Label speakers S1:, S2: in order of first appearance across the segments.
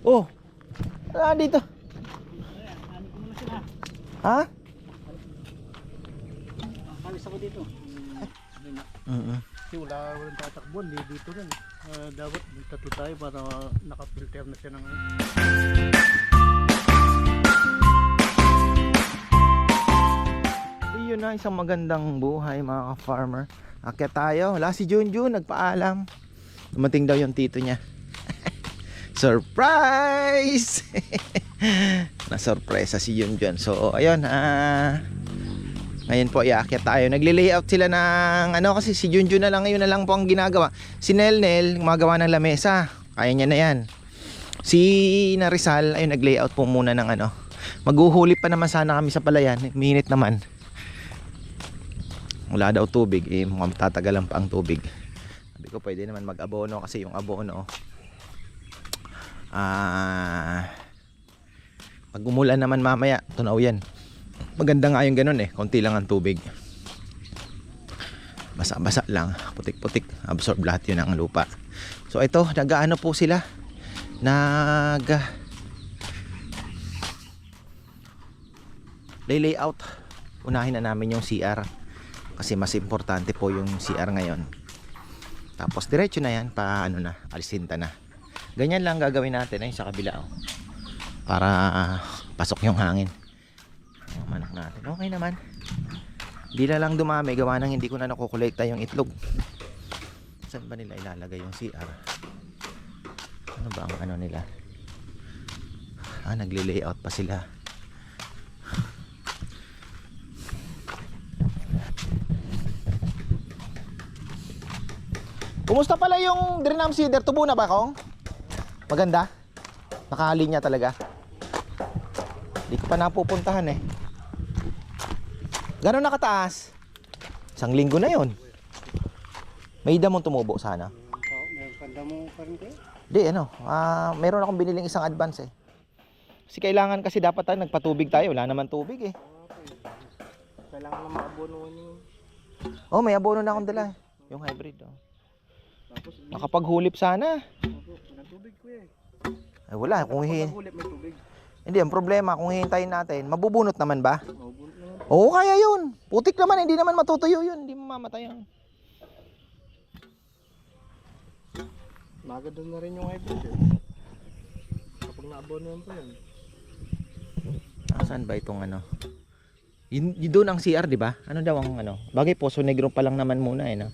S1: Oh. Ah, dito. Ha?
S2: Alis ako dito.
S1: Mm
S2: Kasi wala walang tatakbuhan, di dito rin. Ah, dapat tatlo tayo para nakapilter na siya ng
S1: Iyon na isang magandang buhay mga ka-farmer. Akyat tayo. Wala si Junjun, nagpaalam. Dumating daw yung tito niya. Surprise! Na-surpresa si Junjun. So, ayun. Ah, ngayon po, iakyat tayo. Nagli-layout sila ng ano kasi si Junjun na lang ngayon na lang po ang ginagawa. Si Nelnel, gumagawa ng lamesa. Kaya niya na yan. Si Narizal, ayun, nag-layout po muna ng ano. Maghuhuli pa naman sana kami sa palayan. Minute naman wala daw tubig eh mukhang tatagalan pa ang tubig sabi ko pwede naman mag abono kasi yung abono ah pag umulan naman mamaya tunaw yan. Maganda nga yung ganun eh konti lang ang tubig. Basa basa lang putik putik absorb lahat yun ang lupa. So ito nagaano po sila? Nag lay layout unahin na namin yung CR kasi mas importante po yung CR ngayon. Tapos diretso na yan pa ano na alisinta na ganyan lang gagawin natin ay sa kabila oh. para ah, pasok yung hangin. Oh, manak natin. Okay naman. Hindi na lang dumami gawa nang hindi ko na nakukolekta yung itlog. Saan ba nila ilalagay yung CR ano ba ang ano nila? Ah nagli-layout pa sila. Kumusta pala yung Drenam Cedar? Tubo na ba, Kong? Maganda? Nakahali niya talaga? Hindi ko pa napupuntahan eh. Gano'n nakataas? Isang linggo na yon. May damong tumubo sana.
S2: mo pa rin kayo.
S1: Di ano, ah, meron akong biniling isang advance eh. Kasi kailangan kasi dapat tayo nagpatubig tayo. Wala naman tubig eh.
S2: Kailangan na maabono yung
S1: Oh, may abono na akong dala. Yung hybrid oh. Nakapaghulip sana.
S2: Tubig ko eh.
S1: Ay wala, kung hihin. Hindi, ang problema, kung hihintayin natin, mabubunot naman ba?
S2: Maubunot naman.
S1: Oo, kaya yun. Putik naman, hindi naman matutuyo yun. Hindi mamamatay yan.
S2: Maganda na rin yung hybrid eh. Kapag naabono yan pa yan.
S1: Saan ba itong ano? Yun, yun doon ang CR, di ba? Ano daw ang ano? Bagay, Poso Negro pa lang naman muna eh, no?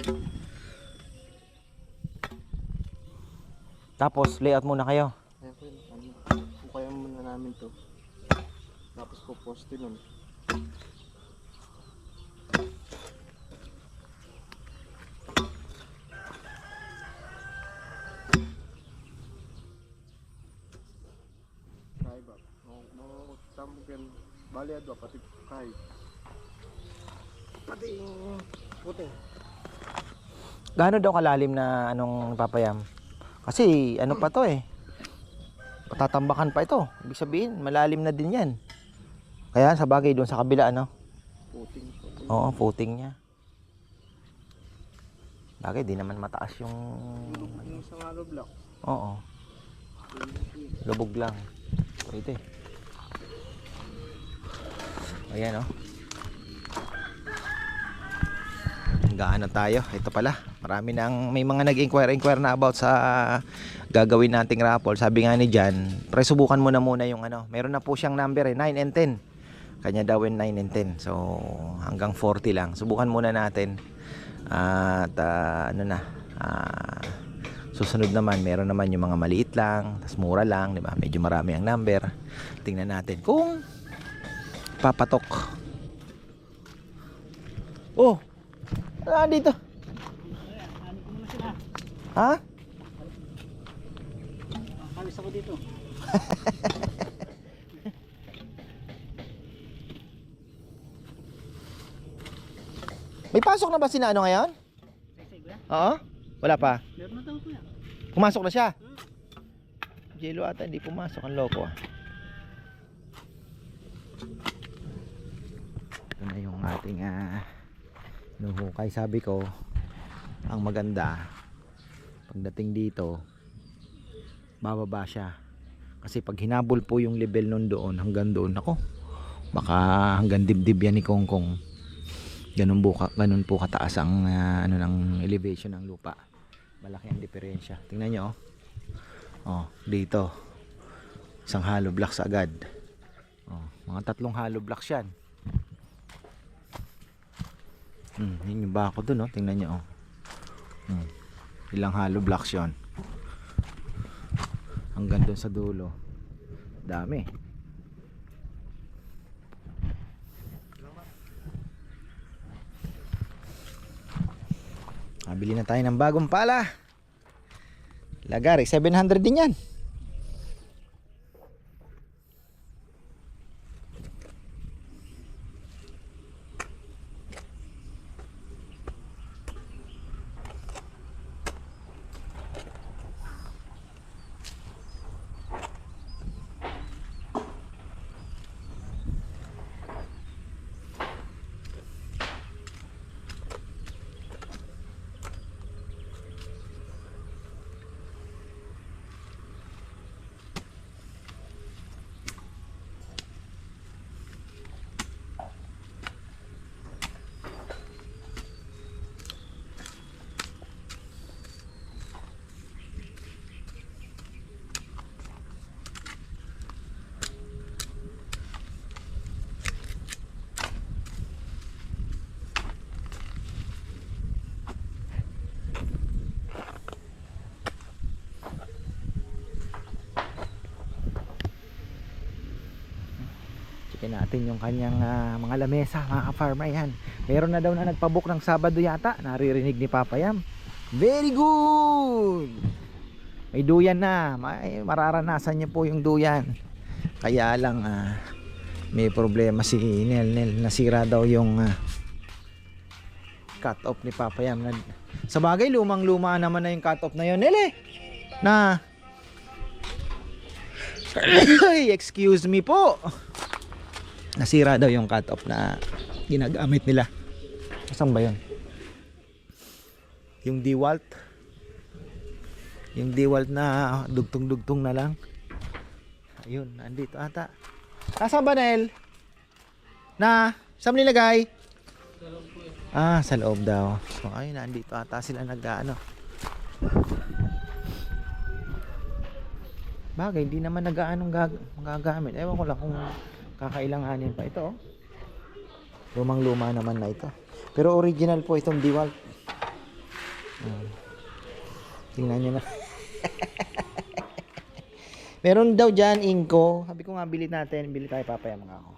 S1: Tapos, layout muna kayo.
S2: Kaya ko yun, ano, kung kaya muna namin to. Tapos po poste nun. Kaya ba? No, tambugan. Bali adwa pati kay. Pati puting.
S1: Gaano daw kalalim na anong papayam? Kasi, ano pa to eh. Patatambakan pa ito. Ibig sabihin, malalim na din yan. Kaya sa bagay doon sa kabila, ano?
S2: Puting.
S1: Oo, footing niya. Bagay, di naman mataas yung...
S2: Yung isang hollow block.
S1: Oo, lubog lang. Pwede. Ayan, oh. Gaano tayo? Ito pala. Marami nang may mga nag-inquire inquire na about sa gagawin nating raffle. Sabi nga ni Jan, pre subukan mo na muna yung ano. Meron na po siyang number eh, 9 and 10. Kanya daw yung 9 and 10. So hanggang 40 lang. Subukan muna natin. At ah, ano na, ah, susunod naman, meron naman yung mga maliit lang, tas mura lang, di ba? Medyo marami ang number. Tingnan natin kung papatok. Oh, ah, dito. Ha?
S2: Alis ako dito.
S1: May pasok na ba si ano ngayon? Oo? Wala pa.
S2: Meron na daw kuya.
S1: Pumasok na siya. Jello ata hindi pumasok ang loko ah. Ito na yung ating ah, nuhukay. Sabi ko, ang maganda, pagdating dito, bababa siya. Kasi pag hinabol po yung level nun doon hanggang doon, ako, baka hanggang dibdib yan ni Kong Kong. Ganun po, ka- ganun po kataas ang ah, ano ng elevation ng lupa. Malaki ang diferensya. Tingnan nyo, oh. Oh, dito. Isang hollow blocks agad. Oh, mga tatlong hollow blocks yan. Hmm, yun yung bako dun, oh. Tingnan nyo, oh. Hmm. Ilang hollow blocks yon hanggang doon sa dulo dami Mabili na tayo ng bagong pala Lagari 700 din yan Check natin yung kanyang ah, mga lamesa, mga ka-farmer yan. Meron na daw na nagpabook ng Sabado yata. Naririnig ni Papa Yam. Very good! May duyan na. May mararanasan niyo po yung duyan. Kaya lang ah, may problema si Nel Nel. Nasira daw yung ah, cut off ni Papa Yam. Sa bagay, lumang luma naman na yung cut off na yun. Nel eh! Na excuse me po nasira daw yung cut off na ginagamit nila. Saan ba yun? Yung DeWalt. Yung DeWalt na dugtong-dugtong na lang. Ayun, nandito ata. Nasaan ba, Nel? Na, saan nilagay? Ah, sa loob daw. So, ayun, nandito ata sila nag-ano. Bagay, hindi naman nag-aanong gag- magagamit. Ewan ko lang kung kakailanganin pa ito. Oh. Lumang luma naman na ito. Pero original po itong DeWalt. Hmm. Tingnan nyo na. Meron daw dyan inko. Sabi ko nga bili natin. Bili tayo papaya mga ako.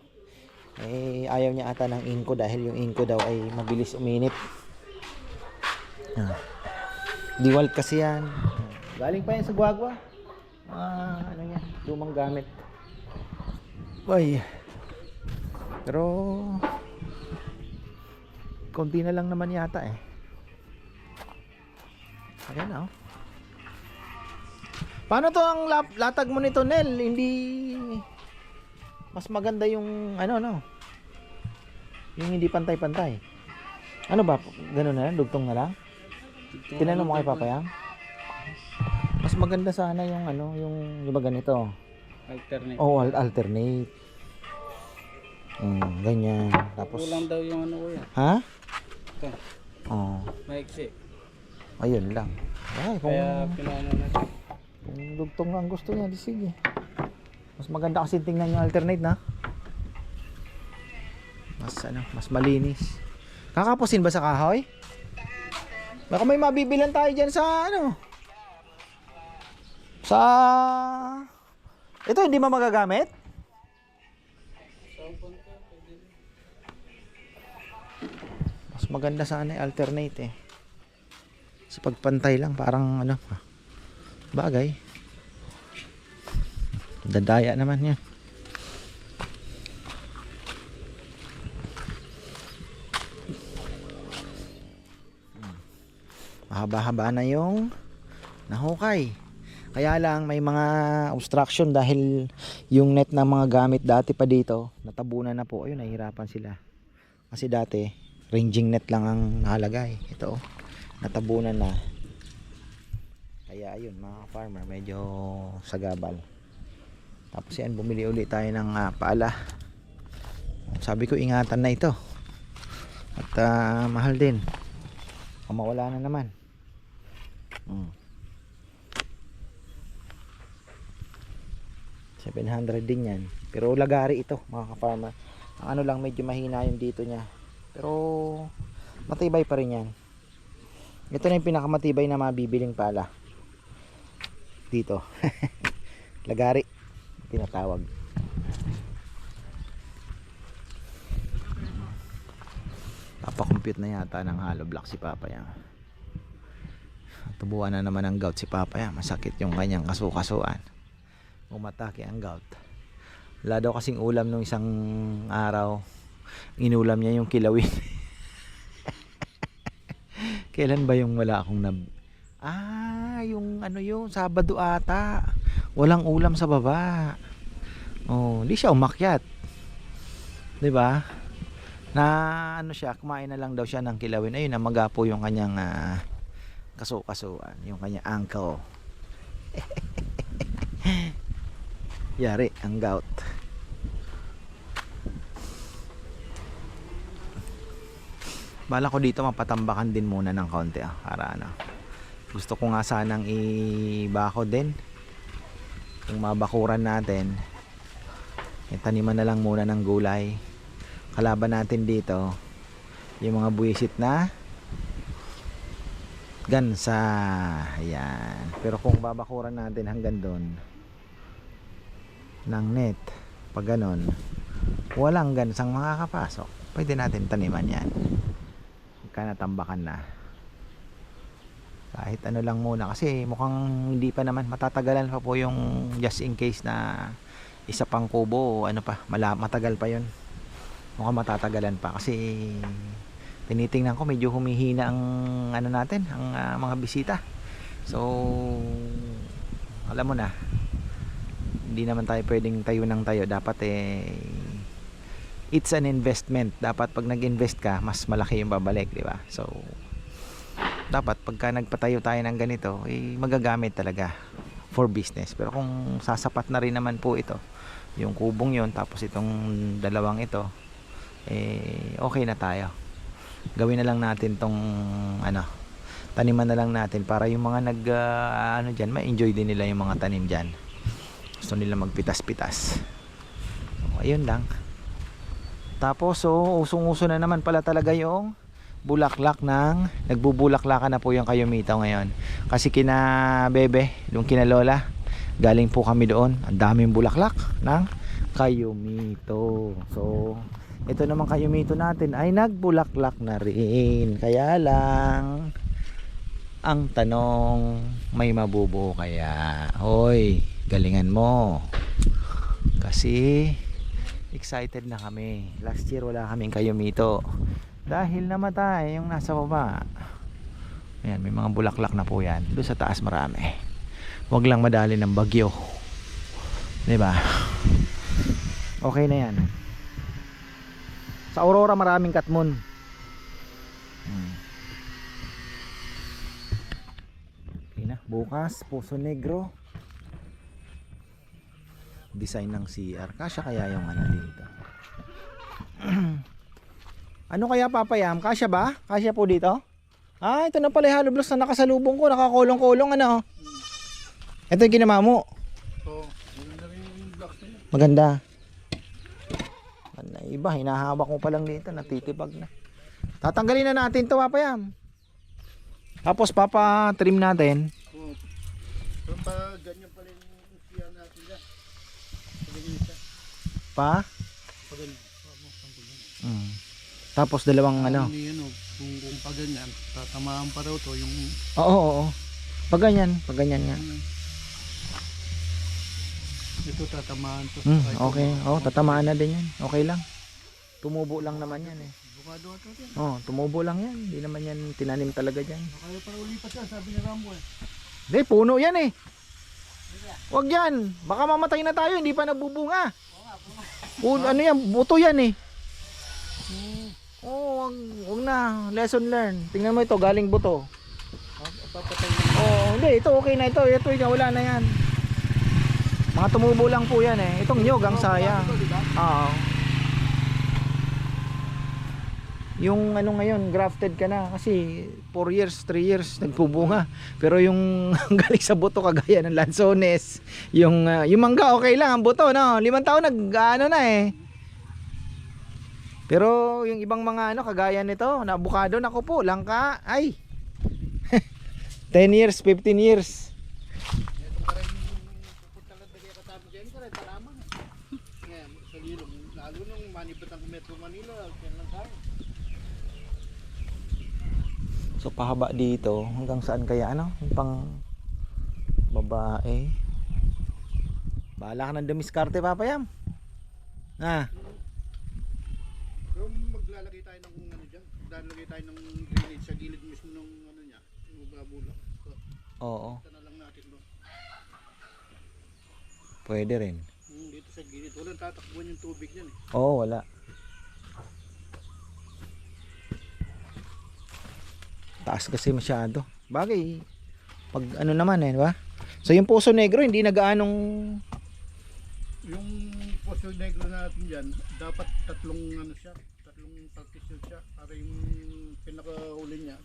S1: Eh, ayaw niya ata ng inko dahil yung inko daw ay mabilis uminit. Ah. DeWalt kasi yan. Galing pa yan sa Guagua. Ah, ano yan, lumang gamit. Ay. Pero konti na lang naman yata eh. Ayan oh. Paano to ang lap- latag mo nito, Nel? Hindi mas maganda yung ano no. Yung hindi pantay-pantay. Ano ba? Ganun na lang? Dugtong na lang? Tinanong mo kay Papa Yang? Mas maganda sana yung ano, yung, yung ganito?
S3: Alternate.
S1: Oh, al- alternate. Mm, ganyan. Tapos,
S3: Kulang daw yung ano ko yan.
S1: ha?
S3: Ito,
S1: Oh,
S3: maiksi.
S1: ayun lang. Ay, kung,
S3: Kaya pinano na
S1: kung ang gusto niya, di sige. Mas maganda kasi tingnan yung alternate na. Mas ano, mas malinis. Kakapusin ba sa kahoy? Baka may mabibilan tayo dyan sa ano? Sa... Ito hindi ba magagamit? Mas maganda sana yung alternate eh. Kasi pagpantay lang parang ano bagay. Dadaya naman yan. Mahaba-haba na yung nahukay. Kaya lang may mga obstruction dahil yung net ng mga gamit dati pa dito, natabunan na po. Ayun, nahihirapan sila. Kasi dati, ranging net lang ang nakalagay. Ito, oh, natabunan na. Kaya ayun, mga farmer, medyo sagabal. Tapos yan, bumili uli tayo ng ah, paala. Sabi ko, ingatan na ito. At ah, mahal din. Kung mawala na naman. Hmm. 700 din yan. Pero lagari ito, mga ka-farmer. Ano lang, medyo mahina yung dito niya. Pero matibay pa rin yan. Ito na yung pinakamatibay na mabibiling pala. Dito. lagari. Tinatawag. Papakompute na yata ng hollow block si Papa yan. Tubuan na naman ng gout si Papa yan. Masakit yung kanyang kasukasuan. Umatake ang gout. Wala daw kasing ulam nung isang araw. Inulam niya yung kilawin. Kailan ba yung wala akong nab... Ah, yung ano yung Sabado ata. Walang ulam sa baba. Oh, hindi siya umakyat. 'Di ba? Na ano siya, kumain na lang daw siya ng kilawin. Ayun, na magapo yung kanyang ah, kaso-kasuan, yung kanyang ankle. Yari, ang gout. Bala ko dito mapatambakan din muna ng kaunti ah, para ano. Gusto ko nga sanang ibako din. Yung mabakuran natin. Itaniman na lang muna ng gulay. Kalaban natin dito yung mga buwisit na gansa. Ayan. Pero kung babakuran natin hanggang doon ng net, pag ganon, walang gansang makakapasok. Pwede natin taniman yan. Pagka natambakan na. Kahit ano lang muna. Kasi mukhang hindi pa naman matatagalan pa po yung just in case na isa pang kubo o ano pa, mala, matagal pa yon mukhang matatagalan pa kasi tinitingnan ko medyo humihina ang ano natin ang ah, mga bisita so alam mo na hindi naman tayo pwedeng tayo ng tayo. Dapat eh it's an investment. Dapat pag nag-invest ka mas malaki yung babalik di ba? So dapat pagka nagpatayo tayo ng ganito eh magagamit talaga for business. Pero kung sasapat na rin naman po ito yung kubong yon tapos itong dalawang ito eh okay na tayo. Gawin na lang natin tong ano taniman na lang natin para yung mga nag ah, ano diyan ma-enjoy din nila yung mga tanim diyan gusto nila magpitas-pitas. So, ayun lang. Tapos so usong-uso na naman pala talaga yung bulaklak ng nagbubulaklakan na po yung kayumito ngayon. Kasi kina bebe yung kina lola galing po kami doon. Ang daming bulaklak ng kayumito so ito naman kayumito natin ay nagbulaklak na rin. Kaya lang ang tanong may mabubuo kaya? Hoy galingan mo. Kasi excited na kami. Last year wala kaming kayumito dahil namatay yung nasa baba. Ayan may mga bulaklak na po yan. Doon sa taas marami. Wag lang madali ng bagyo. Ba okay na yan. Sa Aurora maraming katmon hmm. okay na. Bukas puso negro design ng CR kasya kaya yung ano dito ano kaya papayam kasya ba kasya po dito ah ito na pala hollow blocks na nakasalubong ko nakakulong-kulong ano ito yung ginama mo. Maganda. Ano, iba, hinahawak mo pa lang dito, natitibag na. Tatanggalin na natin to, papayam. Tapos papa trim natin.
S2: Oo. Pero pa, ganyan pala yung siya natin dyan. Pag ganyan siya.
S1: Pa. Mm. Tapos dalawang ano.
S2: Hindi yan, oh. Kung, kung pag ganyan, tatamaan pa raw to yung...
S1: Oo, oo, oo. Pag ganyan, pag ganyan nga.
S2: yung ito tatamaan to.
S1: Mm, okay. Oh, tatamaan na din yan. Okay lang. Tumubo lang naman yan eh. Oh, tumubo lang yan. Hindi naman yan tinanim talaga dyan.
S2: Kaya para ulipat yan, sabi ni Rambo eh.
S1: Hindi, puno yan eh. Wag yan. Baka mamatay na tayo, hindi pa nabubunga. Puno, ano yan, buto yan eh. Oh, wag, wag na. Lesson learned. Tingnan mo ito, galing buto. Oh, hindi, ito okay na ito. Ito, ito wala na yan. Mga tumubo lang po yan eh. Itong nyog ang sayang. Oo. Yung ano ngayon, grafted ka na kasi 4 years, 3 years nagpubunga. Pero yung galing sa buto kagaya ng lansones, yung ah, yung mangga okay lang ang buto no. Limang taon nag ano na eh. Pero yung ibang mga ano kagaya nito, na avocado nako po, langka, ay. 10 years, 15 years.
S2: Sa Lilong, lalo nung manibat ang Metro Manila, kaya lang tayo.
S1: So pahaba dito hanggang saan kaya ano? Yung pang babae. Bahala ka ng dumiskarte papayam. Ah,
S2: Pero maglalagay tayo ng ano dyan, maglalagay tayo ng drainage sa gilid mismo ng ano niya, yung babula. So,
S1: oo,
S2: na lang natin doon.
S1: pwede rin.
S2: Hmm, dito sa gilid, walang tatakbuhan yung tubig niyan eh.
S1: Oo, wala. Taas kasi masyado. Bagay, pag ano naman eh, di ba? So yung Puso Negro hindi nagaanong
S2: Yung Poso Negro natin dyan, dapat tatlong ano siya, tatlong partition siya para yung pinakahuli niya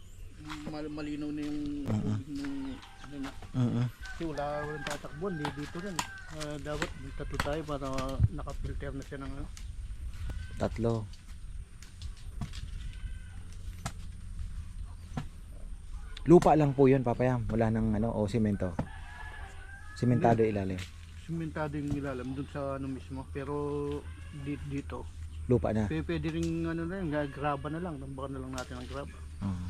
S2: mal malinaw na yung tubig ng ano na.
S1: uh
S2: Kasi wala walang tatakbuhan, di dito rin. Ah, dapat tatlo tayo para nakapilter na siya ng ano.
S1: tatlo. Lupa lang po 'yun, papayam. Wala nang ano o semento. Sementado ilalim.
S2: Simentado yung ilalim dun sa ano mismo, pero dito, dito.
S1: Lupa na.
S2: Pwede, pwede rin ano na yun, graba na lang, tambakan na lang natin ang graba.
S1: Oo.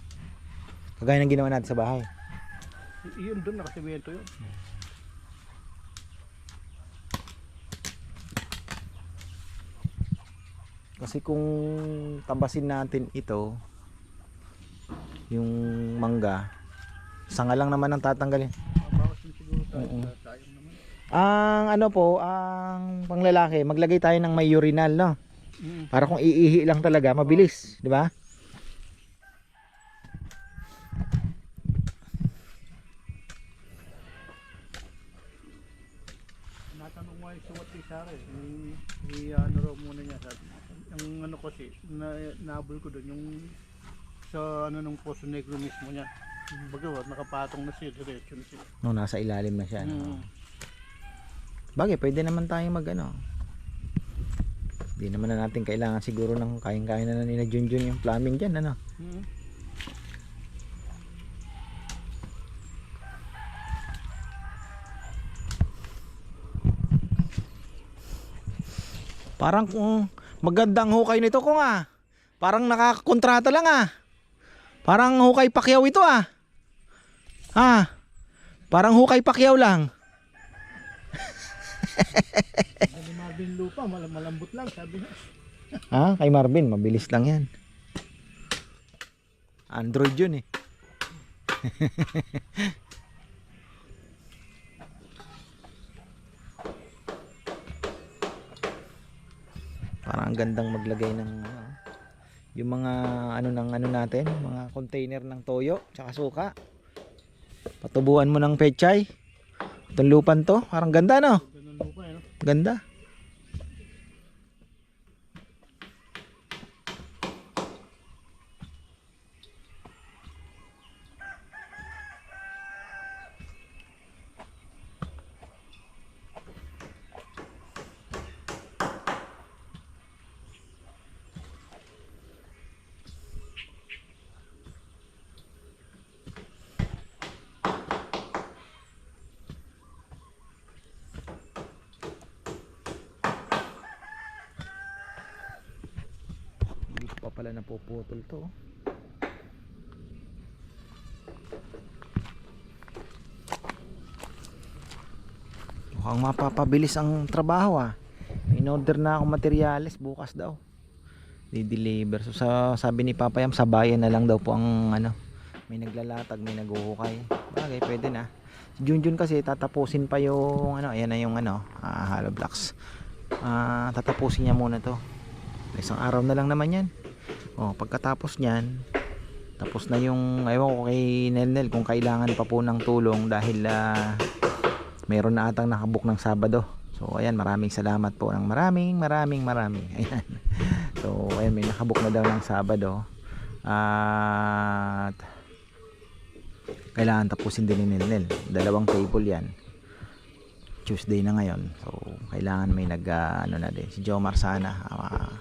S1: Kagaya ng ginawa natin sa bahay.
S2: Y- yun dun, nakasimento yun.
S1: Kasi kung tabasin natin ito, yung mangga, sanga lang naman ang tatanggalin. Oo. Ang ano po, ang panglalaki, maglagay tayo ng may urinal, no?
S2: Mm.
S1: Para kung iihi lang talaga, mabilis, di ba?
S2: Natanong mo yung sumat kay Sarah, eh. Yung ano raw muna niya, sabi. Yung ano kasi, na, naabol ko doon, yung sa ano nung Poso Negro mismo niya. Baga, nakapatong na siya, diretso na siya.
S1: No, nasa ilalim na siya.
S2: Mm.
S1: No? Bagay, pwede naman tayong mag ano. Hindi naman na natin kailangan siguro ng kain-kain na nila Junjun yung plumbing dyan, ano?
S2: Mm.
S1: Parang kung magandang hukay nito ko nga. Parang nakakontrata lang ah. Parang hukay pakyaw ito ah. Ha? Parang hukay pakyaw lang.
S2: Sabi Marvin Lupa, mal- malambot lang, sabi niya.
S1: Ha? Kay Marvin, mabilis lang yan. Android yun eh. Parang ang gandang maglagay ng yung mga ano ng ano natin, mga container ng toyo tsaka suka. Patubuan mo ng pechay. Itong lupan to, parang ganda no?
S2: Eh?
S1: Ganda. Hindi ko pa pala napuputol to. oh. Mukhang mapapabilis ang trabaho ah. In order na akong materyales bukas daw. Di-deliver. So sa, sabi ni Papa Yam sa bayan na lang daw po ang ano. May naglalatag, may naguhukay. Bagay, pwede na. Junjun kasi tatapusin pa yung ano, ayan na yung ano, ah, hollow blocks. Ah, tatapusin niya muna to. Isang araw na lang naman yan. Oh, pagkatapos niyan, tapos na yung, ewan ko kay Nelnel kung kailangan pa po ng tulong dahil ah, Meron na atang nakabook ng Sabado. So ayan, maraming salamat po ng maraming maraming maraming. Ayan. So ayan, may nakabook na daw ng Sabado. At kailangan tapusin din ni Nel. Dalawang table yan. Tuesday na ngayon. So kailangan may nag ah, ano na din. Si Jomar sana. ah,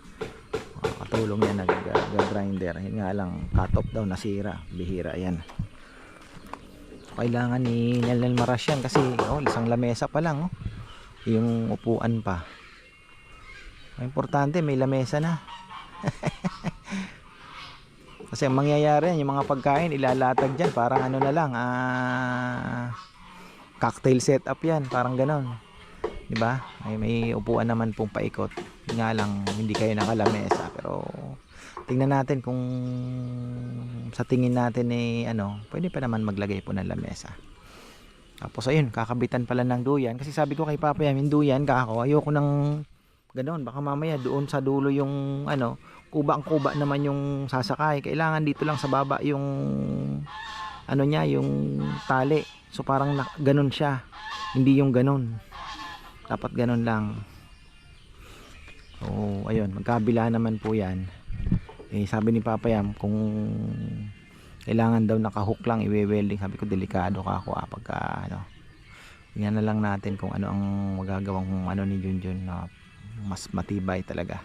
S1: katulong yan nag uh, grinder yun nga lang cut off daw nasira. Bihira yan kailangan ni Nel Maras yan kasi oh, isang lamesa pa lang oh. yung upuan pa. Ang importante may lamesa na. Kasi ang mangyayari yan yung mga pagkain ilalatag dyan. Parang ano na lang ah, cocktail setup yan. Parang ganon di ba ay may upuan naman pong paikot. Nga lang hindi kayo nakalamesa. Pero tingnan natin kung sa tingin natin eh ano pwede pa naman maglagay po ng lamesa. Tapos ayun kakabitan pala ng duyan. Kasi sabi ko kay Papa Yam duyan kako ayoko ng ganon. Baka mamaya doon sa dulo yung ano kuba ang kuba naman yung sasakay. Kailangan dito lang sa baba yung ano niya yung tali. So parang na, ganon siya. Hindi yung ganon dapat ganon lang. So ayun magkabila naman po yan. Eh sabi ni Papa Yam kung kailangan daw nakahook lang iwe-welding sabi ko delikado ka ako ah, pagka ano tingnan na lang natin kung ano ang magagawang ano ni Junjun na mas matibay talaga.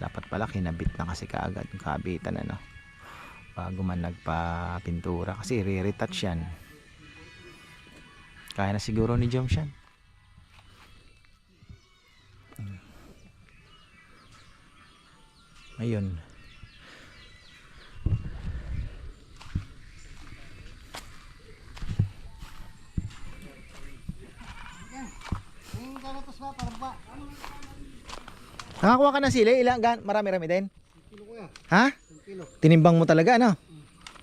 S1: Dapat pala kinabit na kasi kaagad yung kabitan ano bago man nagpa-pintura. Kasi re-retouch yan. Kaya na siguro ni Jom yan ayun Nakakuha ka ng sili? Ilang? gan- Marami-rami din? Ha? Tinimbang mo talaga, ano?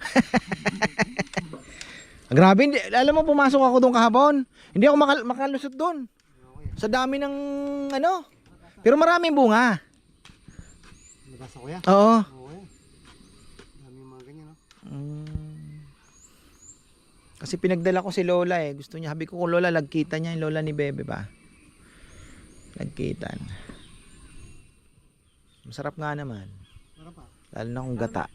S1: Grabe, hindi. alam mo, pumasok ako doon kahapon. Hindi ako makal- makalusot doon. Sa dami ng, ano. Pero maraming bunga.
S2: Nabasa ko yan.
S1: Oo.
S2: Oo. Dami yung mga ganyan, no?
S1: Mm. Kasi pinagdala ko si Lola eh. Gusto niya, sabi ko kung Lola, lagkita niya yung Lola ni Bebe ba? Lagkitan. Masarap nga naman.
S2: Para pa.
S1: Lalo na kung gata.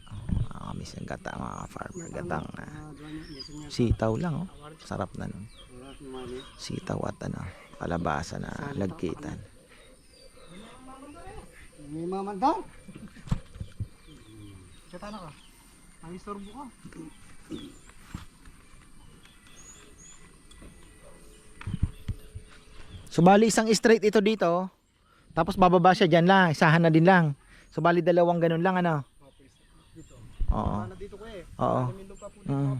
S1: Nakakamiss ng gata mga farmer. Gatang ah,
S2: Ah, doon yung mission niya.
S1: sitaw lang oh. Sarap na nun.
S2: Wala, mali.
S1: Sitaw at ano, palabasa na lagkitan.
S2: May mga mandar. Kata na ka. Ang istorbo ka.
S1: So bali isang straight ito dito. Tapos bababa siya dyan lang. Isahan na din lang. So bali dalawang ganun lang ano. Oo.
S2: Ano dito ko eh.
S1: Oo.
S2: Dito
S1: Mm.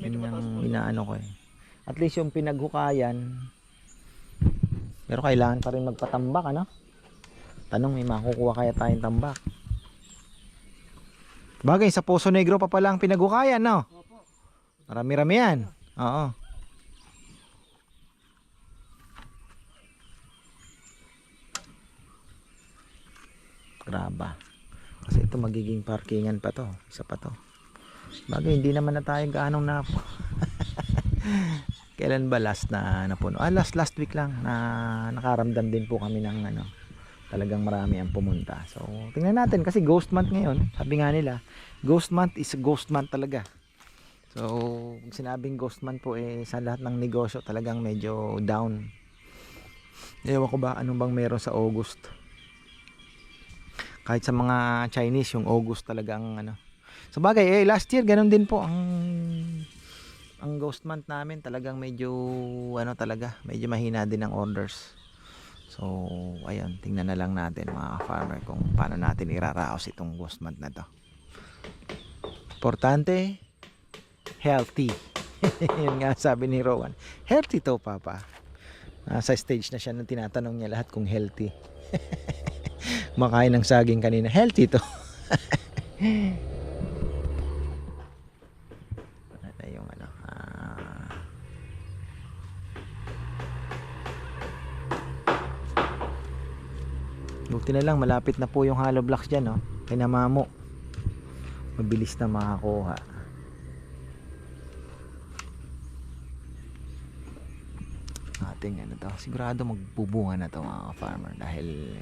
S1: Yun yung inaano ko eh. At least yung pinaghukayan. Pero kailangan pa rin magpatambak ano. Tanong may makukuha kaya tayong tambak. Bagay sa Poso Negro pa pala ang pinaghukayan no. Marami-rami yan. Oo. Graba. Kasi ito magiging parkingan pa to. Isa pa to. Bagay, hindi naman na tayo gaanong na Kailan ba last na napuno? Ah, last last week lang na nakaramdam din po kami ng ano, talagang marami ang pumunta. So, tingnan natin kasi ghost month ngayon. Sabi nga nila, ghost month is ghost month talaga. So, sinabing ghost month po eh sa lahat ng negosyo talagang medyo down. Ewan ko ba anong bang meron sa August. Kahit sa mga Chinese yung August talagang ano. So bagay eh last year ganun din po ang ang ghost month namin talagang medyo ano talaga, medyo mahina din ang orders. So ayun, tingnan na lang natin mga farmer kung paano natin iraraos itong ghost month na to. Importante healthy. Yun nga sabi ni Rowan. Healthy to, Papa. Nasa stage na siya nung tinatanong niya lahat kung healthy. Makain ng saging kanina. Healthy to. Buti na lang, malapit na po yung hollow blocks dyan, no? Kay Namamo. Mabilis na makakuha. nating ano to. Sigurado magbubunga na to mga farmer dahil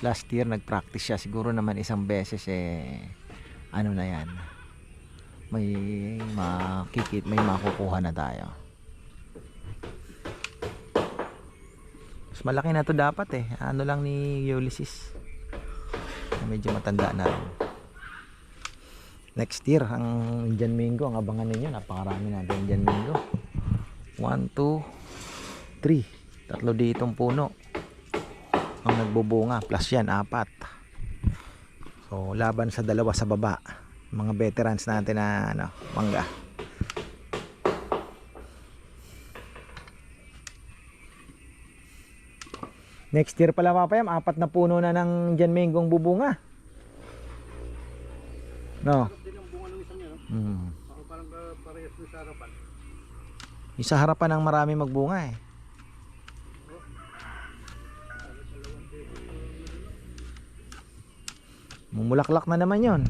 S1: last year nag-practice siya. Siguro naman isang beses eh ano na yan. May makikit, may makukuha na tayo. Mas malaki na to dapat eh. Ano lang ni Ulysses. Medyo matanda na rin. Next year, ang Indian Mingo, ang abangan ninyo, napakarami natin Indian Mingo. 1, 2, 3. Tatlo ditong puno. Ang nagbubunga. Plus yan, apat. So, laban sa dalawa sa baba. Mga veterans natin na ano, mangga. Next year pala papayam, apat na puno na ng ang bubunga. No. Mm.
S2: Parang parehas sa harapan.
S1: Yung harapan ng marami magbunga eh. Mumulaklak na naman yon.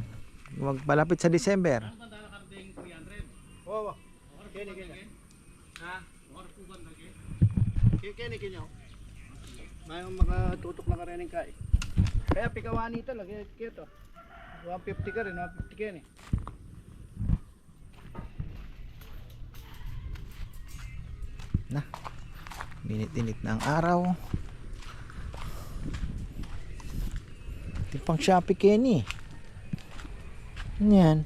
S1: Huwag palapit sa December.
S2: Oo. Kini kini. Ha? Kini kini kini. May makatutok na ka rin ng kai. Kaya pikawani ito lagi kito. 150 ka rin, 150 ka rin.
S1: Minit-init na ang araw. Ito pang Shopee Kenny. Yan?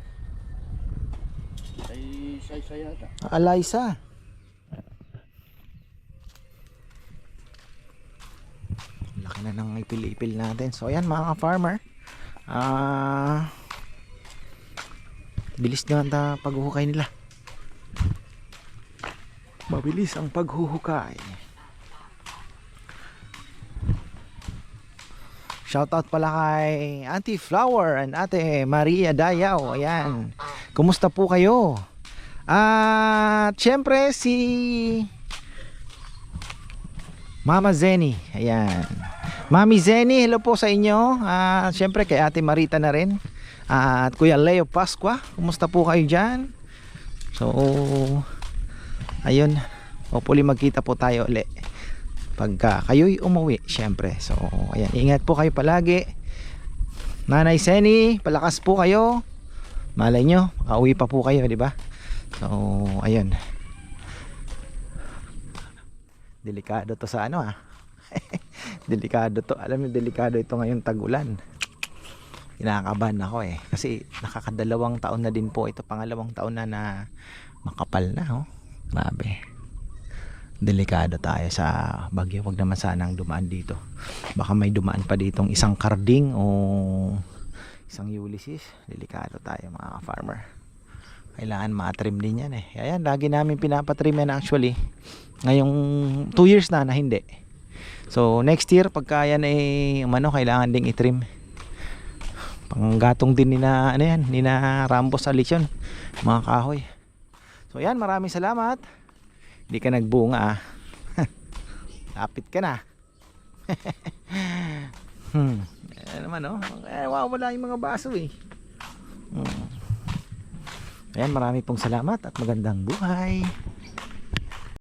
S2: Ay, say-say yata.
S1: Alaysa. Laki na ng ipil-ipil natin. So ayan mga farmer. Ah bilis na ang paghuhukay nila. Mabilis ang paghuhukay. Shoutout pala kay Auntie Flower and Ate Maria Dayaw. Ayan. Kumusta po kayo? At syempre si Mama Zenny. Ayan. Mami Zenny, hello po sa inyo. At syempre kay Ate Marita na rin. At Kuya Leo Pasqua, kumusta po kayo dyan? So, ayun. Hopefully magkita po tayo uli. Pagka kayo'y umuwi, syempre. So, ayan. Ingat po kayo palagi. Nanay Zenny, palakas po kayo. Malay nyo, makauwi pa po kayo, di ba? So, ayun. Delikado to sa ano ah. delikado to. Alam mo, delikado ito ngayong tagulan. Kinakabahan ako eh. Kasi nakakadalawang taon na din po ito. Pangalawang taon na na makapal na. Oh. Grabe. Delikado tayo sa bagyo. Huwag naman sanang dumaan dito. Baka may dumaan pa ditong isang karding o isang Ulysses. Delikado tayo mga farmer kailangan ma-trim din yan eh. Ayan, lagi namin pinapatrim yan actually. Ngayong 2 years na na hindi. So, next year, pagka yan eh, umano, kailangan ding i-trim. Panggatong din ni na, ano yan, ni na Rambo sa lechon. Mga kahoy. So, yan, maraming salamat. Hindi ka nagbunga ah. Lapit ka na. hmm. Ayan naman oh. Eh, wow, wala yung mga baso eh. Hmm. Ayan, marami pong salamat at magandang buhay.